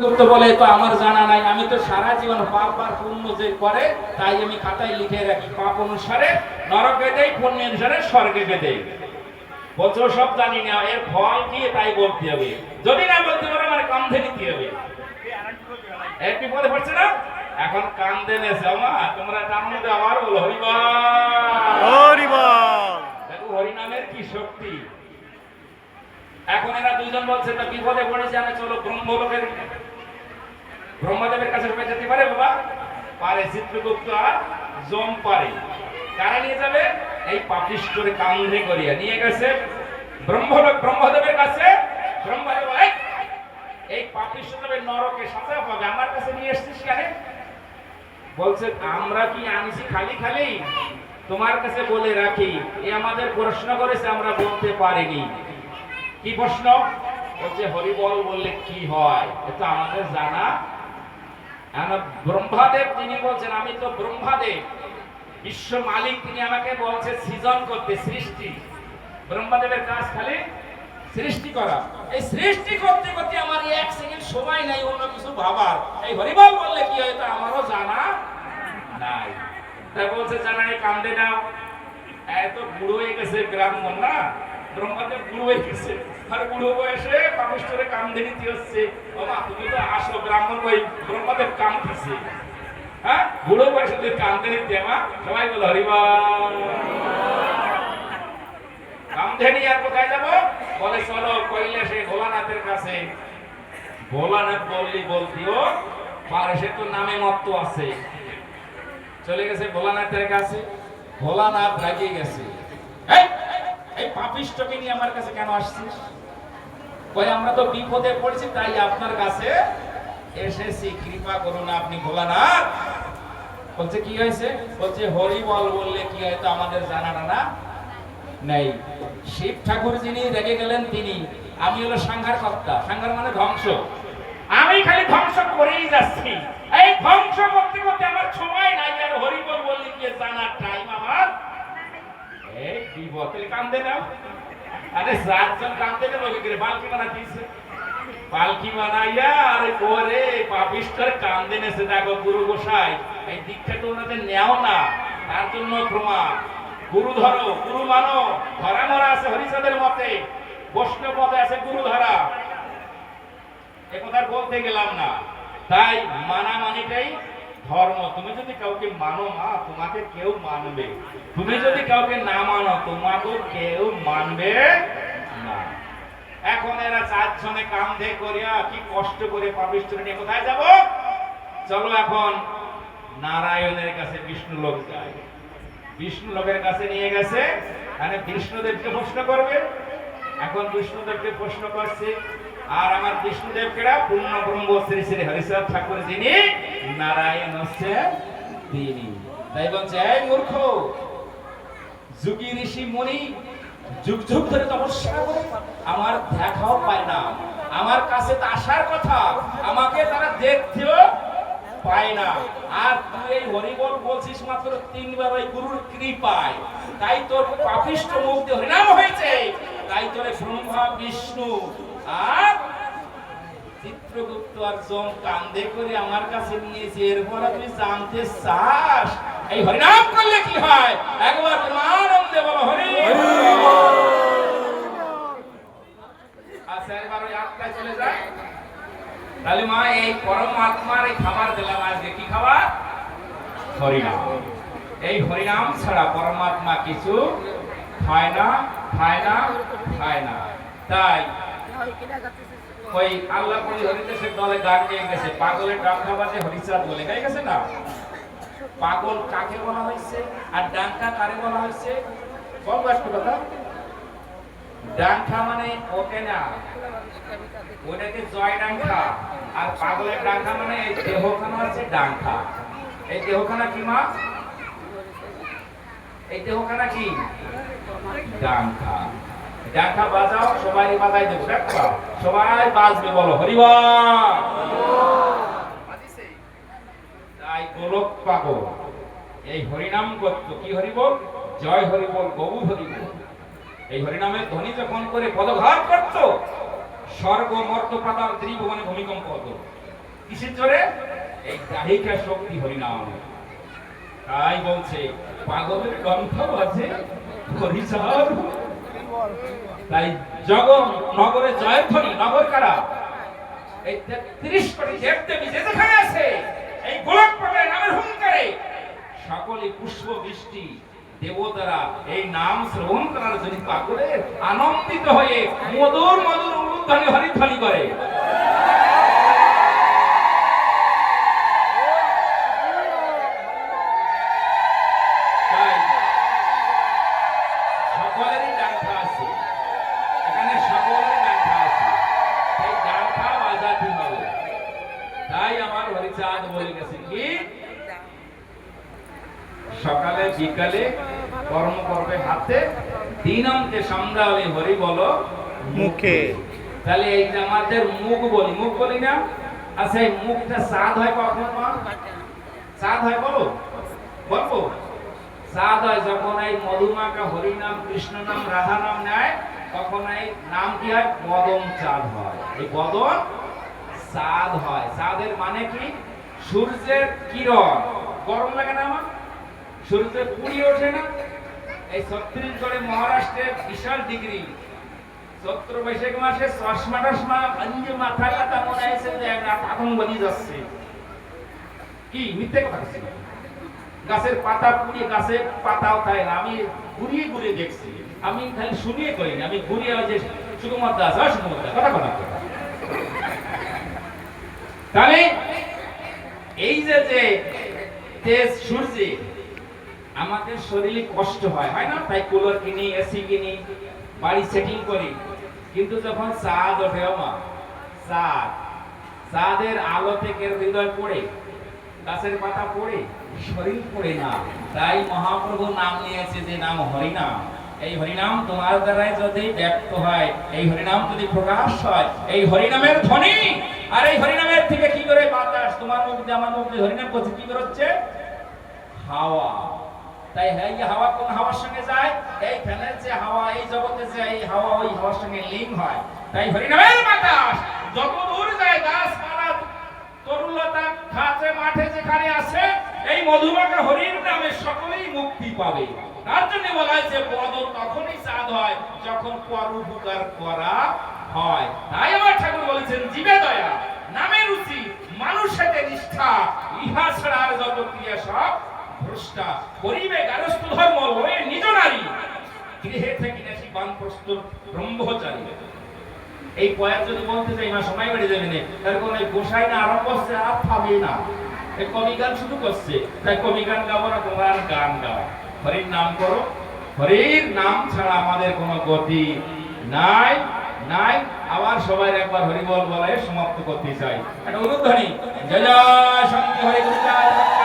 তো বলে তো আমার জানা নাই আমি তো সারা জীবন পাপ আর পুণ্য যে করে তাই আমি খাতায় লিখে রাখি। পাপ অনুসারে নরকে দেই পুণ্য অনুসারে স্বর্গে দেই? বলছো সব জানি না এর ফল কি তাই বলতে হবে। যদি না বলতে পারো আমার কান্ধে নিতে হবে? এক বিপদে পড়ছে না? এখন কান্দে নেছে আমা তোমরা টানো দে আবার বলো হরিবা হরিবল। দেখো হরিনামের কি শক্তি? এখন এরা দুইজন বলছে তা বিপদে পড়েছে আমি চলো ব্রহ্মলোকের ব্রহ্মদেবের কাছে সবাই যেতে পারে বাবা? পারে চিত্রগুপ্ত আর জম পারে। কারা নিয়ে যাবে? এই পাপিষ্টরে কান্ধে করিয়া। নিয়ে গেছে ব্রহ্মলোক ব্রহ্মদেবের কাছে। ব্রহ্মদেব এই, এই পাপিষ্ট যাবে নরকে সাজা পাবে। আমার কাছে নিয়ে কেন? বলছে আমরা কি আনিছি খালি খালি? তোমার কাছে বলে রাখি এ আমাদের প্রশ্ন করেছে আমরা বলতে পারিনি। কি প্রশ্ন? বলছে হরিবল বললে কি হয়? এটা আমাদের জানা ব্রহ্মাদেব, তিনি বলছেন, আমি তো ব্রহ্মাদেব। বিশ্ব মালিক, তিনি আমাকে বলছে, সৃজন করতে, সৃষ্টি। ব্রহ্মাদেবের কাজ খালি সৃষ্টি করা। এই সৃষ্টি করতে করতে আমার এক সেকেন্ড সময় নাই, অন্য কিছু ভাবার। এই হরিবল বললে কি হয়, তা আমারও জানা নাই। তাই বলছে, জানা এই কান্দে নাও। এত বুড়ো হয়ে গেছে ব্রাহ্মণ না ব্রহ্মাদেব বুড়ো হয়ে গেছে। আর বুড়ো বয়সে পাপিষ্টরে কান্দে নিতে হচ্ছে। মা তুমি তো আসো, ব্রাহ্মণ ওই ব্রহ্মাদেব কামতেছে হ্যাঁ? বুড়ো বয়সে তুই কান্দে নিতে মা, সবাই বলো হরিবল কামধেনি আর কোথায় যাব? বলে, চলো কৈলাসে ভোলানাথের কাছে। ভোলানাথ বললি বলতিও পারসে তো নামে মত্ত আছে। চলে গেছে ভোলানাথের কাছে। ভোলানাথ রাগিয়ে গেছে। এই! এই পাপিষ্টকে নিয়ে আমার কাছে কেন আসছিস? কই, আমরা তো বিপদে পড়েছি, তাই আপনার কাছে এসেছি। কৃপা করুন আপনি ভোলানাথ। বলছে, কি হয়েছে? বলছে হরি বল বললে কি হয়তো আমাদের জানা না নেই। শিব ঠাকুর যিনি রেগে গেলেন তিনি। আমি হলো সাংঘার কর্তা। সাংঘার মানে ধ্বংস। আমি খালি ধ্বংস করেই যাচ্ছি। এই ধ্বংস করতে করতে আমার সময় নাই, আর হরিবল বললে কি জানার টাইম আমার আরে করে পাপিষ্টর গুরু গোসাই। এই আছে হরিচাঁদের মতে। বৈষ্ণব মতে আছে গুরু ধরা। বলতে গেলাম না। তাই মানা মানিটাই ধর্ম, তুমি যদি কাউকে মানো মা, তোমাকে কেউ মানবে। তুমি যদি কাউকে না মানো তোমাকে কেউ মানবে না। এখন এরা চারজনে কান্ধে করিয়া কি কষ্ট করে পাপিষ্ট নিয়ে কোথায় যাব? চলো এখন নারায়ণের কাছে বিষ্ণু লোক যায় বিষ্ণু লোকের কাছে নিয়ে গেছে মানে বিষ্ণুদেবকে প্রশ্ন করবে। এখন বিষ্ণুদেবকে প্রশ্ন করছে, আর আমার বিষ্ণুদেবকে পূর্ণ ব্রহ্ম শ্রী শ্রী হরিশ্চর ঠাকুর যিনি নারায়ণ হচ্ছে তিনি। তাই বলছে, এই মূর্খ, যুগী ঋষি মুনি যুগ যুগ ধরে তপস্যা করে, আমার দেখাও পায় না। আমার কাছে তো আসার কথা, আমাকে তারা দেখতেও পায় না। আর তুই এই হরিবল বলছিস মাত্র তিনবার, ওই গুরুর কৃপায়। তাই তোর পাপিষ্ট দিয়ে হরিনাম হয়েছে। তাই তোর ব্রহ্মা বিষ্ণু। আর চিত্রগুপ্ত আর জম কান্দে করে আমার কাছে নিয়েছে, এরপরে তুই জানতে চাস? এই হরিনাম করলে কি হয়? একবার আনন্দে বলো, হরি আচ্ছা ওই চলে যায় তাহলে মা, এই পরমাত্মার এই খাবার দিলাম আজকে। কি খাবার? হরিনাম। এই হরিনাম ছাড়া পরমাত্মা কিছু খায় না খায় না খায় না তাই ওই আল্লাহ কলি হরিদেশের দলে গান গেয়ে গেছে। পাগলের ডাক খাবাতে হরিচাঁদ বলে, গাই গেছে না? পাগল কাকে বলা হয়েছে আর ডাঙ্কা কারে বলা হয়েছে? বলব একটু কথা। ডাঙ্কা মানে ওকে না, ওটাকে জয় ডাঙ্কা আর পাগলের ডাঙ্কা মানে এই দেহখানা আছে ডাঙ্কা এই দেহখানা কি মা? এই কি? ডাঙ্কা ডাঙ্কা বাজাও, সবাই বাজাই দেবো সবাই বাজবে বলো হরিবা তাই গোলক পাগল। এই হরিনাম কি হরিবল জয় হরিবল গবু হরিবল এই হরিনামের ধ্বনি যখন করে পদঘাত করত স্বর্গ, মর্ত, পাতাল, ত্রিভুবনে ভূমিকম্প হতো। কিসের জোরে? এই দাহিকা শক্তি হরিনাম। তাই বলছে, পাগলের গন্ধ আছে তাই জগৎ নগরে জয়ধ্বনি, নগর কারা? এই তেত্রিশ কোটি যে যেখানে আছে, এই গোলক পাবের নামের হুঙ্কারে, সকলে পুষ্প বৃষ্টি দেবতারা এই নাম শ্রবণ করার জন্য পাগলে আনন্দিত হয়ে মধুর মধুর উলুধ্বনি হরিধ্বনি করে। সকালে বিকালে কর্ম করবে হাতে দিন অন্তে সন্ধ্যা হরি বলো মুখে। তাহলে এই যে আমাদের মুখ বলি মুখ বলি না? আচ্ছা এই মুখটা স্বাদ হয় কখন মা? স্বাদ হয় বলো? বলব? স্বাদ হয় যখন এই মধুমাকা হরি নাম কৃষ্ণ নাম রাধা নাম নেয় তখন এই নাম কি হয়? বদন চাঁদ হয়। এই বদন চাঁদ হয়। চাঁদের মানে কি? সূর্যের কিরণ। গরম লাগে না আমার? সূর্যের পুড়ি ওঠে না। এই ছত্রিশগড়ে মহারাষ্ট্রে বিশাল ডিগ্রি। চৈত্র বৈশাখ মাসে চশমা টশমা আঞ্জে মাথা কাটা মনে হয়েছে যে একটা আতঙ্কবাদী যাচ্ছে। কি মিথ্যে কথা গাছের পাতা পুড়িয়ে, গাছের পাতাও তাই না, আমি ঘুরিয়ে ঘুরিয়ে দেখছি। আমি খালি শুনিয়ে করিনি আমি ঘুরিয়ে যে সুকুমার দাস, হয়, সুকুমার দাস, কথা কথা। তাহলে এই যে যে তেজ সূর্যে আমাদের শরীরে কষ্ট হয় হয় না? তাই কুলার কিনি এসি কিনি, বাড়ি সেটিং করি। কিন্তু যখন চাঁদ ওঠে মা চাঁদ, চাঁদের আলো থেকে হৃদয় পড়ে, গাছের পাতা পড়ে, শরীর পড়ে না। তাই মহাপ্রভু নাম নিয়েছে যে নাম হরিনাম। এই হরিনাম তোমার দ্বারাই যদি ব্যক্ত হয়, এই হরিনাম যদি প্রকাশ হয়, এই হরিনামের ধ্বনি। আর এই হরিনামের থেকে কি করে বাতাস? তোমার মুখ দিয়ে, আমার মুখ দিয়ে হরিনাম করছে, কি করে হচ্ছে হাওয়া। তাই হ্যাঁ এই হাওয়া কোন হাওয়ার সঙ্গে যায়? এই ফ্যানের যে হাওয়া, এই জগতে যে এই হাওয়া, ওই হাওয়ার সঙ্গে লিঙ্ক হয়। তাই হরিনামের বাতাস! যত দূর যায় গাছপালা তরুলতা খাতে মাঠে যেখানে আছে, এই মধুমাখা হরির নামে সকলেই মুক্তি পাবে। তার জন্য বলা হয় যে বদল তখনই চাঁদ হয় যখন পরোপকার করা হয়। তাই আমার ঠাকুর বলেছেন, জীবে দয়া নামে রুচি মানুষের নিষ্ঠা, ইহা ছাড়া আর যত ক্রিয়া সব করিবে, গারস্থ ধর্ম লয়ে নিজ নারী। গৃহে ব্রহ্মচারী। এই পয়ার যদি বলতে চাই, মা, সময় বেড়ে যাবে না। তার গোসাই না আরম্ভ করছে, আর থামে না। এই কবি গান করছে। তাই কবি গান গাবো না, তোমার গান গাও। হরির নাম করো। হরির নাম ছাড়া আমাদের কোনো গতি নাই নাই। আবার সবাই একবার হরিবল বলে সমাপ্ত করতে চাই। একটা অনুধ্বনি জয় জয়